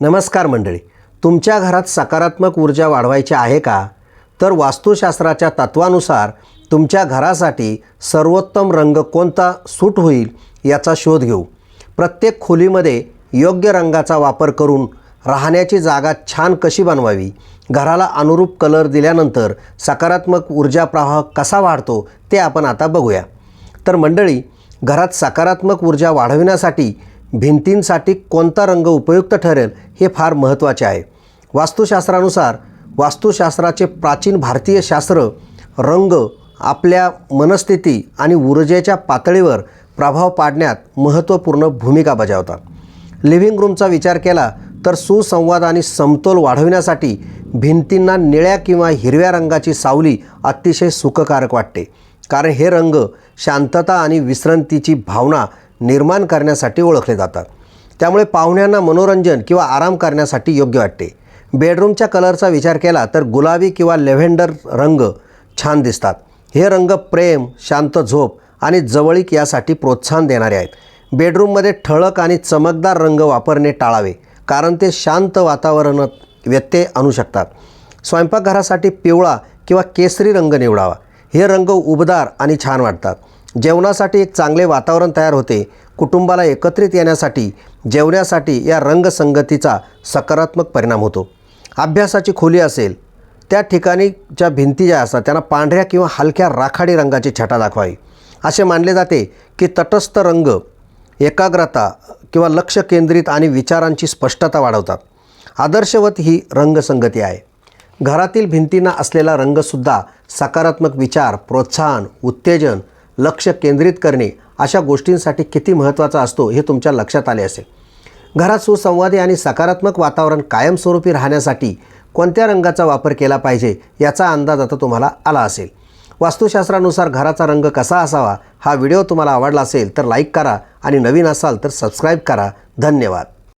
नमस्कार मंडळी. तुमच्या घरात सकारात्मक ऊर्जा वाढवायची आहे का? तर वास्तुशास्त्राच्या तत्वानुसार तुमच्या घरासाठी सर्वोत्तम रंग कोणता सूट होईल याचा शोध घेऊ. प्रत्येक खोलीमध्ये योग्य रंगाचा वापर करून राहण्याची जागा छान कशी बनवावी? घराला अनुरूप कलर दिल्यानंतर सकारात्मक ऊर्जा प्रवाह कसा वाढतो ते आपण आता बघूया. तर मंडळी घरात सकारात्मक ऊर्जा वाढविण्यासाठी भिंतींसाठी कोणता रंग उपयुक्त ठरेल हे फार महत्त्वाचे आहे. वास्तुशास्त्रानुसार वास्तुशास्त्राचे प्राचीन भारतीय शास्त्र रंग आपल्या मनस्थिती आणि ऊर्जेच्या पातळीवर प्रभाव पाडण्यात महत्त्वपूर्ण भूमिका बजावतात. लिव्हिंग रूमचा विचार केला तर सुसंवाद आणि समतोल वाढविण्यासाठी भिंतींना निळ्या किंवा हिरव्या रंगाची सावली अतिशय सुखकारक वाटते. कारण हे रंग शांतता आणि विश्रांतीची भावना निर्माण करण्यासाठी ओळखले जातात. त्यामुळे पाहुण्यांना मनोरंजन किंवा आराम करण्यासाठी योग्य वाटते. बेडरूमच्या कलरचा विचार केला तर गुलाबी किंवा लेव्हेंडर रंग छान दिसतात. हे रंग प्रेम शांत झोप आणि जवळीक यासाठी प्रोत्साहन देणारे आहेत. बेडरूममध्ये ठळक आणि चमकदार रंग वापरणे टाळावे कारण ते शांत वातावरणात व्यत्यय आणू शकतात. स्वयंपाकघरासाठी पिवळा किंवा केसरी रंग निवडावा. हे रंग उबदार आणि छान वाटतात. जेवणासाठी एक चांगले वातावरण तयार होते. कुटुंबाला एकत्रित येण्यासाठी जेवण्यासाठी या रंगसंगतीचा सकारात्मक परिणाम होतो. अभ्यासाची खोली असेल त्या ठिकाणी ज्या भिंती ज्या असतात त्यांना पांढऱ्या किंवा हलक्या राखाडी रंगाची छटा दाखवावी. असे मानले जाते की तटस्थ रंग एकाग्रता किंवा लक्ष केंद्रित आणि विचारांची स्पष्टता वाढवतात. आदर्शवत ही रंगसंगती आहे. घरातील भिंतींना असलेला रंगसुद्धा सकारात्मक विचार प्रोत्साहन उत्तेजन लक्ष केंद्रित करणे अशा गोष्टींसाठी किती महत्त्वाचा असतो हे तुमच्या लक्षात आले असेल. घरात सुसंवादी आणि सकारात्मक वातावरण कायमस्वरूपी राहण्यासाठी कोणत्या रंगाचा वापर केला पाहिजे याचा अंदाज आता तुम्हाला आला असेल. वास्तुशास्त्रानुसार घराचा रंग कसा असावा हा व्हिडिओ तुम्हाला आवडला असेल तर लाईक करा आणि नवीन असाल तर सबस्क्राईब करा. धन्यवाद.